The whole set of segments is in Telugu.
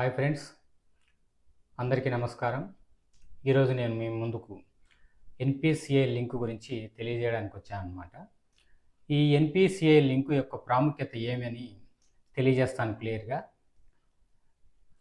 హాయ్ ఫ్రెండ్స్ అందరికీ నమస్కారం. ఈరోజు నేను మీ ముందుకు ఎన్పిసిఐ లింక్ గురించి తెలియజేయడానికి వచ్చాను అనమాట ఈ ఎన్పిసిఐ లింక్ యొక్క ప్రాముఖ్యత ఏమని తెలియజేస్తాను క్లియర్గా.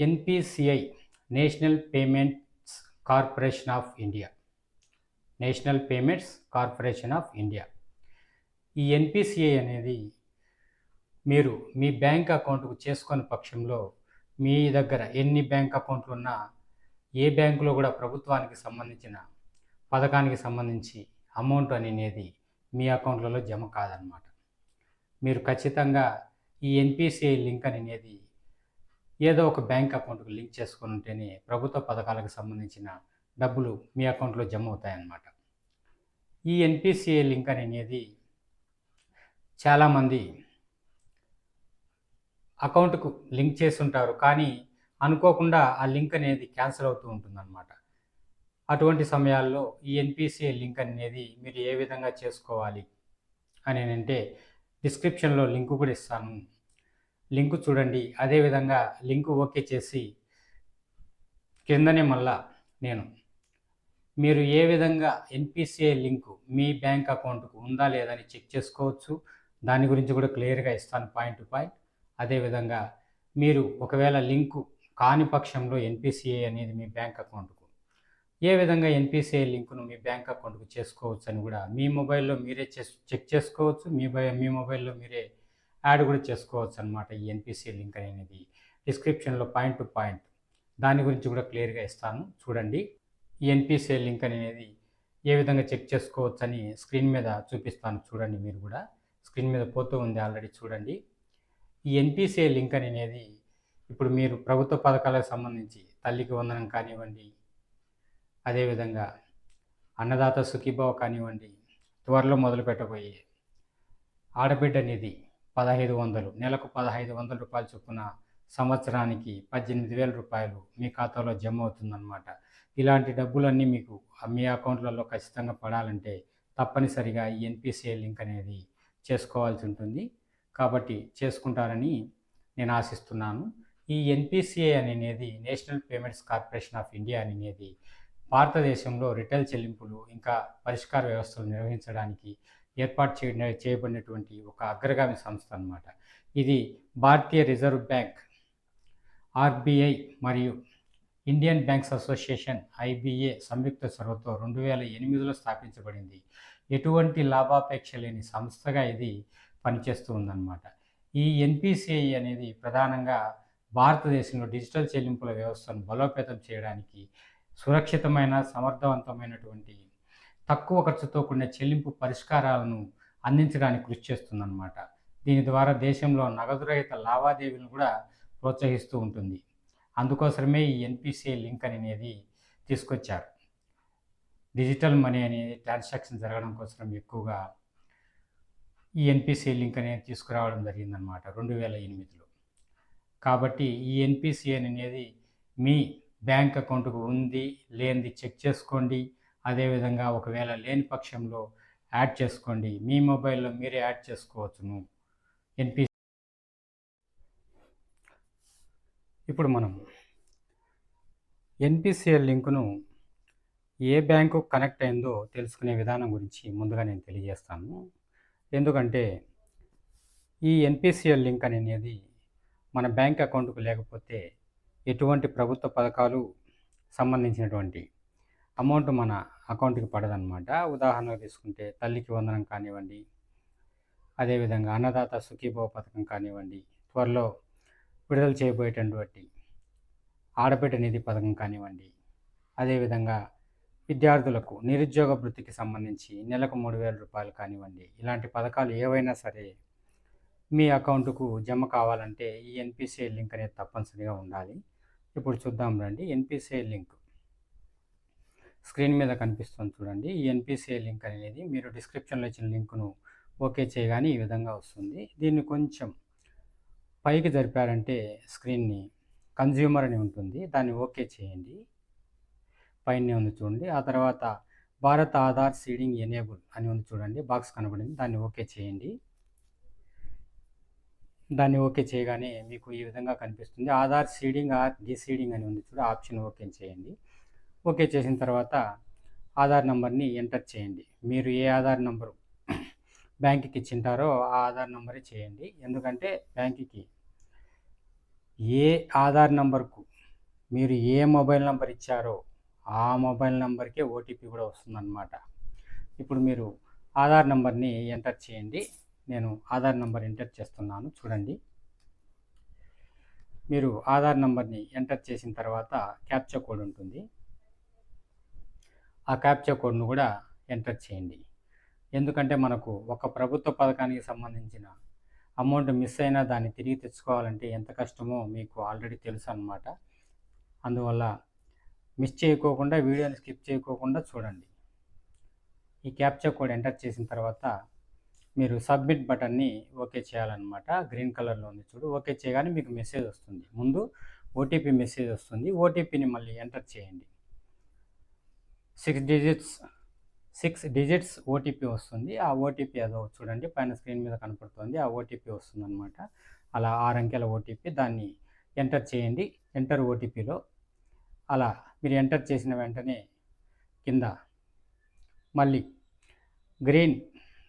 NPCI national payments corporation of India. National payments corporation of India. ఈ ఎన్పిసిఐ అనేది మీరు మీ బ్యాంక్ అకౌంట్కు చేసుకున్న పక్షంలో మీ దగ్గర ఎన్ని బ్యాంక్ అకౌంట్లు ఉన్నా ఏ బ్యాంకులో కూడా ప్రభుత్వానికి సంబంధించిన పథకానికి సంబంధించి అమౌంట్ అనేది మీ అకౌంట్లలో జమ కాదనమాట మీరు ఖచ్చితంగా ఈ ఎన్పిసిఐ లింక్ అనేది ఏదో ఒక బ్యాంక్ అకౌంట్కి లింక్ చేసుకొని ఉంటేనే ప్రభుత్వ పథకాలకు సంబంధించిన డబ్బులు మీ అకౌంట్లో జమ అవుతాయన్నమాట. ఈ ఎన్పిసిఐ లింక్ అనేది చాలామంది అకౌంట్కు లింక్ చేసి ఉంటారు కానీ అనుకోకుండా ఆ లింక్ అనేది క్యాన్సిల్ అవుతూ ఉంటుందన్నమాట. అటువంటి సమయాల్లో ఈ ఎన్పిసిఐ లింక్ అనేది మీరు ఏ విధంగా చేసుకోవాలి అని అంటే డిస్క్రిప్షన్లో లింక్ కూడా ఇస్తాను. లింక్ చూడండి. అదేవిధంగా లింక్ ఓకే చేసి కిందనే మళ్ళా నేను. మీరు ఏ విధంగా ఎన్పిసిఐ లింకు మీ బ్యాంక్ అకౌంట్కు ఉందా లేదా అని చెక్ చేసుకోవచ్చు. దాని గురించి కూడా క్లియర్గా ఇస్తాను పాయింట్ టు పాయింట్. అదేవిధంగా మీరు ఒకవేళ లింకు కాని పక్షంలో ఎన్పిసిఐ అనేది మీ బ్యాంక్ అకౌంట్కు ఏ విధంగా ఎన్పిసిఐ లింకును మీ బ్యాంక్ అకౌంట్కు చేసుకోవచ్చు అని కూడా మీ మొబైల్లో మీరే చెక్ చేసుకోవచ్చు. మీ మీ మొబైల్లో మీరే యాడ్ కూడా చేసుకోవచ్చు అనమాట ఈ ఎన్పిసిఐ లింక్ అనేది. డిస్క్రిప్షన్లో పాయింట్ టు పాయింట్. దాని గురించి కూడా క్లియర్గా ఇస్తాను. చూడండి. ఈ ఎన్పిసిఐ లింక్ అనేది ఏ విధంగా చెక్ చేసుకోవచ్చు అని స్క్రీన్ మీద చూపిస్తాను. చూడండి మీరు కూడా. స్క్రీన్ మీద పోతూ ఉంది ఆల్రెడీ చూడండి. ఈ ఎన్పిసిఐ లింక్ అనేది ఇప్పుడు మీరు ప్రభుత్వ పథకాలకు సంబంధించి తల్లికి వందనం కానివ్వండి అదేవిధంగా అన్నదాత సుఖీభావ కానివ్వండి త్వరలో మొదలు పెట్టబోయే ఆడబిడ్డ నిధి పదహైదు వందలు నెలకు పదహైదు వందల రూపాయలు చొప్పున సంవత్సరానికి పద్దెనిమిది వేల రూపాయలు మీ ఖాతాలో జమ అవుతుందన్నమాట. ఇలాంటి డబ్బులన్నీ మీకు మీ అకౌంట్లలో ఖచ్చితంగా పడాలంటే తప్పనిసరిగా ఈ ఎన్పిసిఐ లింక్ అనేది చేసుకోవాల్సి ఉంటుంది. కాబట్టి చేసుకుంటారని నేను ఆశిస్తున్నాను. ఈ ఎన్పిసిఐ అనేది national payments corporation of India అనేది భారతదేశంలో రిటైల్ చెల్లింపులు ఇంకా పరిష్కార వ్యవస్థలు నిర్వహించడానికి ఏర్పాటు చే చేయబడినటువంటి ఒక అగ్రగామి సంస్థ అన్నమాట. ఇది భారతీయ రిజర్వ్ బ్యాంక్ ఆర్బీఐ మరియు ఇండియన్ బ్యాంక్స్ అసోసియేషన్ ఐబీఏ సంయుక్త చొరవతో రెండు వేల ఎనిమిదిలో స్థాపించబడింది. ఎటువంటి లాభాపేక్ష లేని సంస్థగా ఇది పనిచేస్తూ ఉందన్నమాట. ఈ ఎన్పిసిఐ అనేది ప్రధానంగా భారతదేశంలో డిజిటల్ చెల్లింపుల వ్యవస్థను బలోపేతం చేయడానికి సురక్షితమైన సమర్థవంతమైనటువంటి తక్కువ ఖర్చుతో కూడిన చెల్లింపు పరిష్కారాలను అందించడానికి కృషి చేస్తుందన్నమాట. దీని ద్వారా దేశంలో నగదురహిత లావాదేవీలను కూడా ప్రోత్సహిస్తూ ఉంటుంది. అందుకోసమే ఈ ఎన్పిసిఐ లింక్ అనేది తీసుకొచ్చారు. డిజిటల్ మనీ అనేది ట్రాన్సాక్షన్ జరగడం కోసం ఎక్కువగా ఈ ఎన్పిసి లింక్ అనేది తీసుకురావడం జరిగిందనమాట రెండు వేల ఎనిమిదిలో. కాబట్టి ఈ ఎన్పిసిఎన్ అనేది మీ బ్యాంక్ అకౌంట్కు ఉంది లేనిది చెక్ చేసుకోండి. అదేవిధంగా ఒకవేళ లేని పక్షంలో యాడ్ చేసుకోండి. మీ మొబైల్లో మీరే యాడ్ చేసుకోవచ్చును. ఎన్పి ఇప్పుడు మనం ఎన్పిసిఎల్ లింకును ఏ బ్యాంకు కనెక్ట్ అయిందో తెలుసుకునే విధానం గురించి ముందుగా నేను తెలియజేస్తాను. ఎందుకంటే ఈ ఎన్పిసిఎల్ లింక్ అనేది మన బ్యాంక్ అకౌంట్కు లేకపోతే ఎటువంటి ప్రభుత్వ పథకాలు సంబంధించినటువంటి అమౌంట్ మన అకౌంట్కి పడదనమాట ఉదాహరణకు తీసుకుంటే తల్లికి వందనం కానివ్వండి అదేవిధంగా అన్నదాత సుఖీభావ పథకం కానివ్వండి త్వరలో విడుదల చేయబోయేటటువంటి ఆడబిడ్డ నిధి పథకం కానివ్వండి అదేవిధంగా విద్యార్థులకు నిరుద్యోగ వృత్తికి సంబంధించి నెలకు మూడు వేల రూపాయలు కానివ్వండి ఇలాంటి పథకాలు ఏవైనా సరే మీ అకౌంట్కు జమ కావాలంటే ఈ ఎన్పిసిఐ లింక్ అనేది తప్పనిసరిగా ఉండాలి. ఇప్పుడు చూద్దాం రండి. ఎన్పిసిఐ లింక్ స్క్రీన్ మీద కనిపిస్తుంది చూడండి. ఈ ఎన్పిసిఐ లింక్ అనేది మీరు డిస్క్రిప్షన్లో ఇచ్చిన లింకును ఓకే చేయగానే ఈ విధంగా వస్తుంది. దీన్ని కొంచెం పైకి జరిపారంటే స్క్రీన్ని కన్జ్యూమర్ అని ఉంటుంది. దాన్ని ఓకే చేయండి. పైనే ఉంది చూడండి. ఆ తర్వాత భారత్ ఆధార్ సీడింగ్ ఎనేబుల్ అని ఉంది చూడండి. బాక్స్ కనబడింది. దాన్ని ఓకే చేయండి. దాన్ని ఓకే చేయగానే మీకు ఈ విధంగా కనిపిస్తుంది. ఆధార్ సీడింగ్ ఆర్ డిసీడింగ్ అని ఉంది చూడ. ఆప్షన్ ఓకే చేయండి. ఓకే చేసిన తర్వాత ఆధార్ నెంబర్ని ఎంటర్ చేయండి. మీరు ఏ ఆధార్ నెంబరు బ్యాంకుకి ఇచ్చింటారో ఆ ఆధార్ నెంబరే చేయండి. ఎందుకంటే బ్యాంకుకి ఏ ఆధార్ నెంబర్కు మీరు ఏ మొబైల్ నెంబర్ ఇచ్చారో ఆ మొబైల్ నెంబర్కే ఓటీపీ కూడా వస్తుందన్నమాట. ఇప్పుడు మీరు ఆధార్ నెంబర్ని ఎంటర్ చేయండి. నేను ఆధార్ నెంబర్ ఎంటర్ చేస్తున్నాను. చూడండి. మీరు ఆధార్ నెంబర్ని ఎంటర్ చేసిన తర్వాత క్యాప్చా కోడ్ ఉంటుంది. ఆ క్యాప్చా కోడ్ను కూడా ఎంటర్ చేయండి. ఎందుకంటే మనకు ఒక ప్రభుత్వ పథకానికి సంబంధించిన అమౌంట్ మిస్ అయినా దాన్ని తిరిగి తెచ్చుకోవాలంటే ఎంత కష్టమో మీకు ఆల్రెడీ తెలుసు అన్నమాట. అందువల్ల మిస్ చేయకోకుండా వీడియోని స్కిప్ చేయకోకుండా చూడండి. ఈ క్యాప్చా కోడ్ ఎంటర్ చేసిన తర్వాత మీరు సబ్మిట్ బటన్ని ఓకే చేయాలన్నమాట. గ్రీన్ కలర్లో ఉంది చూడు. ఓకే చేయగానే మీకు మెసేజ్ వస్తుంది. ముందు ఓటీపీ మెసేజ్ వస్తుంది. ఓటీపీని మళ్ళీ ఎంటర్ చేయండి. Six digits six digits OTP వస్తుంది. ఆ ఓటీపీ అదో చూడండి. పైన స్క్రీన్ మీద కనపడుతుంది. ఆ ఓటీపీ వస్తుంది అనమాట అలా ఆరు అంకెల ఓటీపీ దాన్ని ఎంటర్ చేయండి. ఎంటర్ ఓటీపీలో అలా మీరు ఎంటర్ చేసిన వెంటనే కింద మళ్ళీ గ్రీన్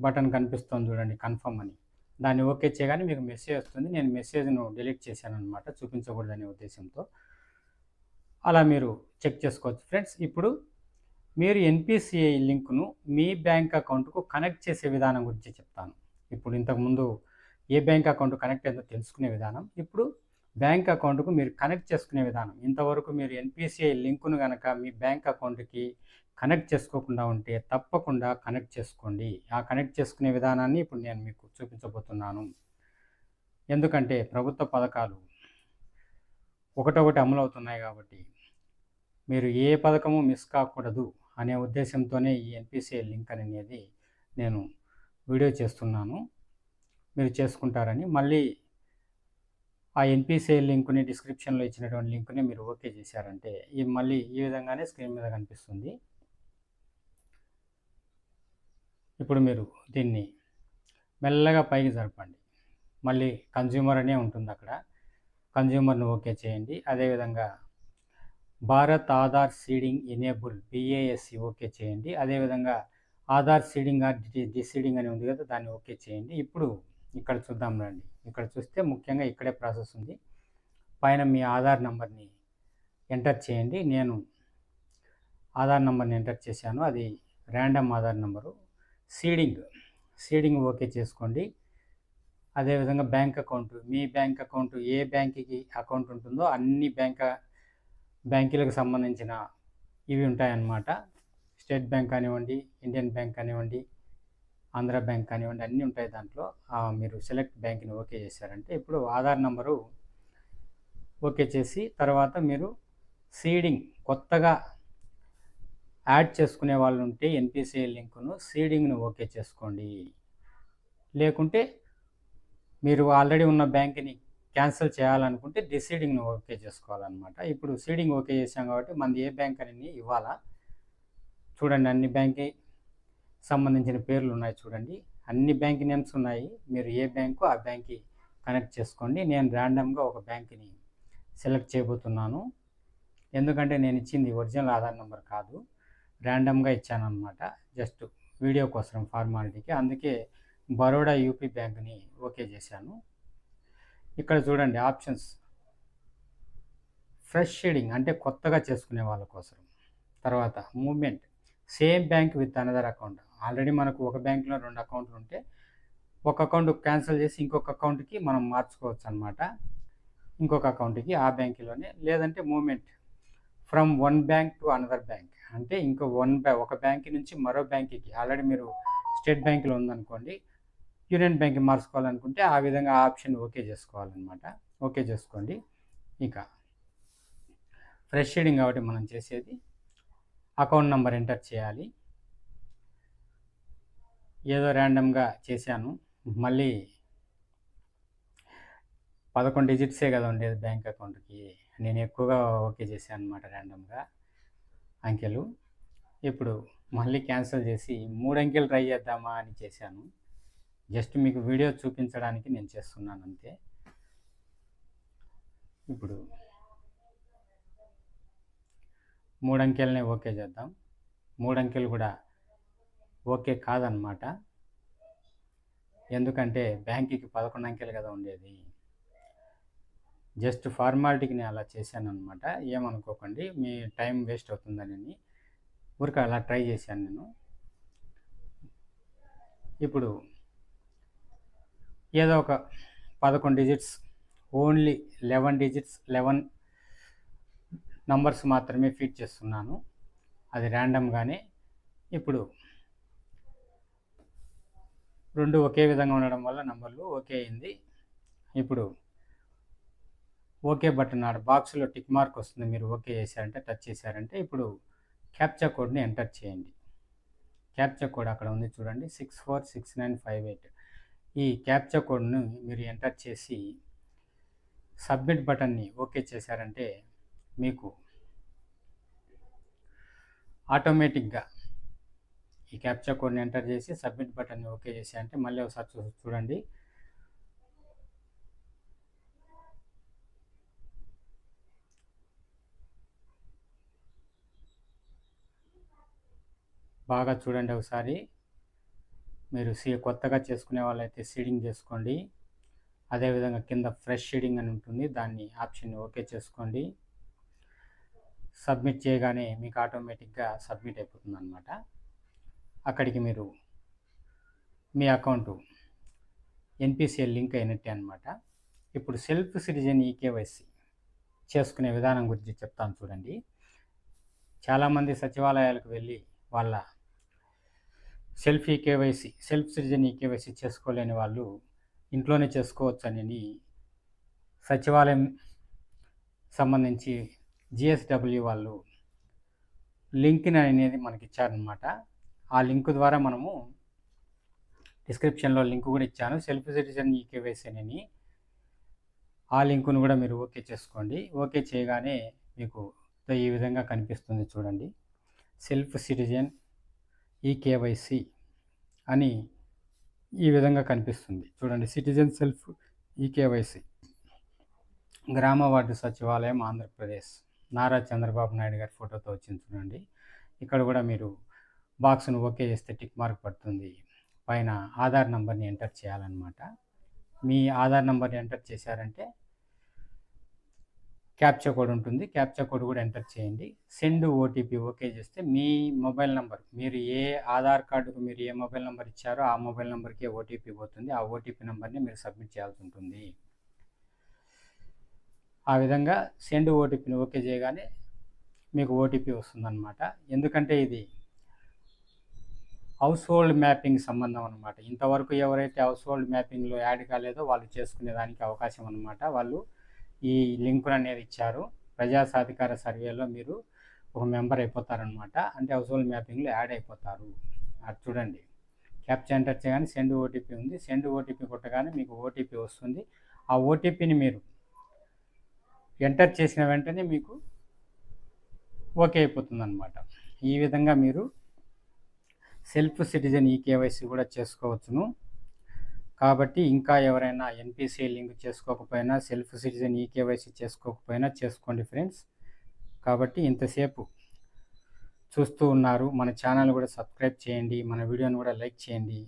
బటన్ కనిపిస్తుంది చూడండి కన్ఫర్మ్ అని. దాన్ని ఓకే చేయగానే మీకు మెసేజ్ వస్తుంది. నేను మెసేజ్ను డిలీట్ చేశాను అనమాట చూపించకూడదనే ఉద్దేశంతో. అలా మీరు చెక్ చేసుకోవచ్చు. ఫ్రెండ్స్ ఇప్పుడు మీరు ఎన్పిసిఐ లింక్ను మీ బ్యాంక్ అకౌంట్కు కనెక్ట్ చేసే విధానం గురించి చెప్తాను. ఇప్పుడు ఇంతకుముందు ఏ బ్యాంక్ అకౌంట్ కనెక్ట్ అయిందో తెలుసుకునే విధానం. ఇప్పుడు బ్యాంక్ అకౌంట్కు మీరు కనెక్ట్ చేసుకునే విధానం. ఇంతవరకు మీరు ఎన్పిసిఐ లింకును కనుక మీ బ్యాంక్ అకౌంట్కి కనెక్ట్ చేసుకోకుండా ఉంటే తప్పకుండా కనెక్ట్ చేసుకోండి. ఆ కనెక్ట్ చేసుకునే విధానాన్ని ఇప్పుడు నేను మీకు చూపించబోతున్నాను. ఎందుకంటే ప్రభుత్వ పథకాలు ఒకటొకటి అమలు అవుతున్నాయి కాబట్టి మీరు ఏ పథకము మిస్ కాకూడదు అనే ఉద్దేశంతోనే ఈ ఎన్పిసిఐ లింక్ అనేది నేను వీడియో చేస్తున్నాను. మీరు చేసుకుంటారని మళ్ళీ ఆ ఎన్పిసిఐ లింక్ని డిస్క్రిప్షన్లో ఇచ్చినటువంటి లింక్ని మీరు ఓకే చేశారంటే ఈ మళ్ళీ ఈ విధంగానే స్క్రీన్ మీద కనిపిస్తుంది. ఇప్పుడు మీరు దీన్ని మెల్లగా పైకి జరపండి. మళ్ళీ కన్జ్యూమర్ అనే ఉంటుంది అక్కడ. కన్జ్యూమర్ను ఓకే చేయండి. అదేవిధంగా Bharat Aadhaar seeding enable BASC okay చేయండి. అదేవిధంగా ఆధార్ సీడింగ్ ఆర్ డిసీడింగ్ అని ఉంది కదా దాన్ని ఓకే చేయండి. ఇప్పుడు ఇక్కడ చూద్దాం రండి. ఇక్కడ చూస్తే ముఖ్యంగా ఇక్కడే ప్రాసెస్ ఉంది. పైన మీ ఆధార్ నెంబర్ని ఎంటర్ చేయండి. నేను ఆధార్ నెంబర్ని ఎంటర్ చేశాను. అది random Aadhaar number. Seeding seeding okay చేసుకోండి. అదేవిధంగా బ్యాంక్ అకౌంట్ మీ బ్యాంక్ అకౌంట్ ఏ బ్యాంక్కి అకౌంట్ ఉంటుందో అన్ని బ్యాంక్ బ్యాంకులకు సంబంధించిన ఇవి ఉంటాయన్నమాట. స్టేట్ బ్యాంక్ కానివ్వండి ఇండియన్ బ్యాంక్ కానివ్వండి ఆంధ్ర బ్యాంక్ కానివ్వండి అన్నీ ఉంటాయి దాంట్లో. మీరు సెలెక్ట్ బ్యాంక్ని ఓకే చేశారంటే ఇప్పుడు ఆధార్ నెంబరు ఓకే చేసి తర్వాత మీరు సీడింగ్ కొత్తగా యాడ్ చేసుకునే వాళ్ళు ఉంటే ఎన్పిసిఐ లింకును సీడింగ్ను ఓకే చేసుకోండి. లేకుంటే మీరు ఆల్రెడీ ఉన్న బ్యాంక్ని క్యాన్సిల్ చేయాలనుకుంటే డిసీడింగ్ను ఓకే చేసుకోవాలన్నమాట. ఇప్పుడు సీడింగ్ ఓకే చేసాం కాబట్టి మనది ఏ బ్యాంక్ అని ఇవ్వాలా? చూడండి అన్ని బ్యాంకే సంబంధించిన పేర్లు ఉన్నాయి చూడండి. అన్ని బ్యాంక్ నేమ్స్ ఉన్నాయి. మీరు ఏ బ్యాంకు ఆ బ్యాంక్కి కనెక్ట్ చేసుకోండి. నేను ర్యాండమ్గా ఒక బ్యాంక్ని సెలెక్ట్ చేయబోతున్నాను. ఎందుకంటే నేను ఇచ్చింది ఒరిజినల్ ఆధార్ నెంబర్ కాదు. ర్యాండమ్గా ఇచ్చాను జస్ట్ వీడియో కోసం ఫార్మాలిటీకి. అందుకే బరోడా యూపీ బ్యాంక్ని ఓకే చేశాను. ఇక్కడ చూడండి ఆప్షన్స్. ఫ్రెష్ షేడింగ్ అంటే కొత్తగా చేసుకునే వాళ్ళ కోసం. తర్వాత movement. Same bank with another account. Already మనకు ఒక బ్యాంక్లో రెండు అకౌంట్లు ఉంటే ఒక అకౌంట్ క్యాన్సిల్ చేసి ఇంకొక అకౌంట్కి మనం మార్చుకోవచ్చు అనమాట ఇంకొక అకౌంట్కి ఆ బ్యాంకులోనే. లేదంటే movement from one bank to another bank. అంటే ఇంకో వన్ బ్యా ఒక బ్యాంక్ నుంచి మరో బ్యాంక్కి. ఆల్రెడీ మీరు స్టేట్ బ్యాంకులో ఉందనుకోండి యూనియన్ బ్యాంక్కి మార్చుకోవాలనుకుంటే ఆ విధంగా ఆప్షన్ ఓకే చేసుకోవాలన్నమాట. ఓకే చేసుకోండి. ఇక ఫ్రెష్ షీడింగ్ కాబట్టి మనం చేసేది అకౌంట్ నెంబర్ ఎంటర్ చేయాలి. ఏదో ర్యాండమ్గా చేశాను. మళ్ళీ పదకొండు డిజిట్సే కదా ఉండేది బ్యాంక్ అకౌంట్కి. నేను ఎక్కువగా ఓకే చేశాను అనమాట ర్యాండమ్గా అంకెలు. ఇప్పుడు మళ్ళీ క్యాన్సిల్ చేసి మూడు అంకెలు ట్రై చేద్దామా అని చేశాను. జస్ట్ మీకు వీడియో చూపించడానికి నేను చేస్తున్నాను అంతే. ఇప్పుడు మూడు అంకెలనే ఓకే చేద్దాం. మూడు అంకెలు కూడా ఓకే కాదనమాట. ఎందుకంటే బ్యాంకుకి పదకొండు అంకెలు కదా ఉండేది. జస్ట్ ఫార్మాలిటీకి నేను అలా చేశాను అనమాట ఏమనుకోకండి మీ టైం వేస్ట్ అవుతుందని ఊరిక అలా ట్రై చేశాను నేను. ఇప్పుడు ఏదో ఒక పదకొండు digits only eleven digits eleven numbers మాత్రమే ఫీడ్ చేస్తున్నాను. అది ర్యాండమ్గానే. ఇప్పుడు రెండు ఒకే విధంగా ఉండడం వల్ల నంబర్లు ఓకే అయింది. ఇప్పుడు ఓకే బటన్ ఆడ బాక్స్లో టిక్ మార్క్ వస్తుంది. మీరు ఓకే చేశారంటే టచ్ చేశారంటే ఇప్పుడు క్యాప్చా కోడ్ని ఎంటర్ చేయండి. క్యాప్చా కోడ్ అక్కడ ఉంది చూడండి. Six four six nine five eight. ఈ క్యాప్చా కోడ్ను మీరు ఎంటర్ చేసి సబ్మిట్ బటన్ని ఓకే చేశారంటే మీకు ఆటోమేటిక్గా ఈ క్యాప్చా కోడ్ని ఎంటర్ చేసి సబ్మిట్ బటన్ని ఓకే చేసి అంటే మళ్ళీ ఒకసారి చూడండి. బాగా చూడండి ఒకసారి. మీరు సీ కొత్తగా చేసుకునే వాళ్ళైతే సీడింగ్ చేసుకోండి. అదేవిధంగా కింద ఫ్రెష్ షీడింగ్ అని ఉంటుంది. దాన్ని ఆప్షన్ని ఓకే చేసుకోండి. సబ్మిట్ చేయగానే మీకు ఆటోమేటిక్గా సబ్మిట్ అయిపోతుంది అనమాట అక్కడికి మీరు మీ అకౌంటు ఎన్పిసిఎల్ లింక్ అయినట్టే అనమాట ఇప్పుడు సెల్ఫ్ సిటిజన్ ఈకేవైసీ చేసుకునే విధానం గురించి చెప్తాను చూడండి. చాలామంది సచివాలయాలకు వెళ్ళి వాళ్ళ self eKYC self citizen eKYC చేసుకోలేని వాళ్ళు ఇంట్లోనే చేసుకోవచ్చు అని సచివాలయం సంబంధించి జిఎస్డబ్ల్యూ వాళ్ళు లింక్ని అనేది మనకి ఇచ్చారనమాట ఆ లింక్ ద్వారా మనము డిస్క్రిప్షన్లో లింక్ కూడా ఇచ్చాను. సెల్ఫ్ సిటిజన్ ఈకేవైసీ కేవైసీని ఆ లింకును కూడా మీరు ఓకే చేసుకోండి. ఓకే చేయగానే మీకు ఈ విధంగా కనిపిస్తుంది చూడండి. సెల్ఫ్ సిటిజన్ ఈకేవైసీ అని ఈ విధంగా కనిపిస్తుంది. చూడండి సిటిజన్ సెల్ఫ్ ఈకేవైసీ. గ్రామ వార్డు సచివాలయం ఆంధ్రప్రదేశ్. నారా చంద్రబాబు నాయుడు గారి ఫోటోతో వచ్చింది చూడండి. ఇక్కడ కూడా మీరు బాక్స్ను ఓకే చేస్తే టిక్ మార్క్ పడుతుంది. పైన ఆధార్ నెంబర్ని ఎంటర్ చేయాలన్నమాట. మీ ఆధార్ నెంబర్ని ఎంటర్ చేశారంటే క్యాప్చా కోడ్ ఉంటుంది. క్యాప్చా కోడ్ కూడా ఎంటర్ చేయండి. సెండ్ ఓటీపీ ఓకే చేస్తే మీ మొబైల్ నెంబర్ మీరు ఏ ఆధార్ కార్డుకు మీరు ఏ మొబైల్ నెంబర్ ఇచ్చారో ఆ మొబైల్ నెంబర్కి ఓటీపీ పోతుంది. ఆ ఓటీపీ నెంబర్ని మీరు సబ్మిట్ చేయాల్సి ఉంటుంది. ఆ విధంగా సెండ్ ఓటీపీని ఓకే చేయగానే మీకు ఓటీపీ వస్తుందన్నమాట. ఎందుకంటే ఇది హౌస్ హోల్డ్ మ్యాపింగ్ సంబంధం అనమాట ఇంతవరకు ఎవరైతే హౌస్ హోల్డ్ మ్యాపింగ్లో యాడ్ కాలేదో వాళ్ళు చేసుకునే దానికి అవకాశం అనమాట వాళ్ళు ఈ లింకును అనేది ఇచ్చారు. ప్రజా సాధికార సర్వేలో మీరు ఒక మెంబర్ అయిపోతారనమాట అంటే హౌస్ హోల్డ్ మ్యాపింగ్లో యాడ్ అయిపోతారు. అది చూడండి. క్యాప్చర్ ఎంటర్ చేయగానే సెండ్ ఓటీపీ ఉంది. సెండ్ ఓటీపీ కొట్టగానే మీకు ఓటీపీ వస్తుంది. ఆ ఓటీపీని మీరు ఎంటర్ చేసిన వెంటనే మీకు ఓకే అయిపోతుంది అనమాట ఈ విధంగా మీరు సెల్ఫ్ సిటిజన్ ఈ కేవైసీ కూడా చేసుకోవచ్చును. కాబట్టి ఇంకా ఎవరైనా ఎన్పిసి లింక్ చేసుకోకపోయినా సెల్ఫ్ సిటిజన్ ఈ కేవైసీ చేసుకోకపోయినా చేసుకోండి ఫ్రెండ్స్. కాబట్టి ఇంతసేపు చూస్తూ ఉన్నారు. మన ఛానల్ కూడా సబ్స్క్రైబ్ చేయండి. మన వీడియోని కూడా లైక్ చేయండి.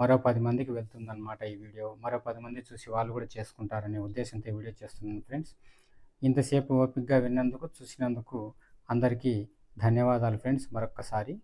మరో పది మందికి వెళ్తుందన్నమాట ఈ వీడియో. మరో పది మంది చూసి వాళ్ళు కూడా చేసుకుంటారనే ఉద్దేశంతో వీడియో చేస్తున్నాను ఫ్రెండ్స్. ఇంతసేపు ఓపిక్గా విన్నందుకు చూసినందుకు అందరికీ ధన్యవాదాలు ఫ్రెండ్స్. మరొక్కసారి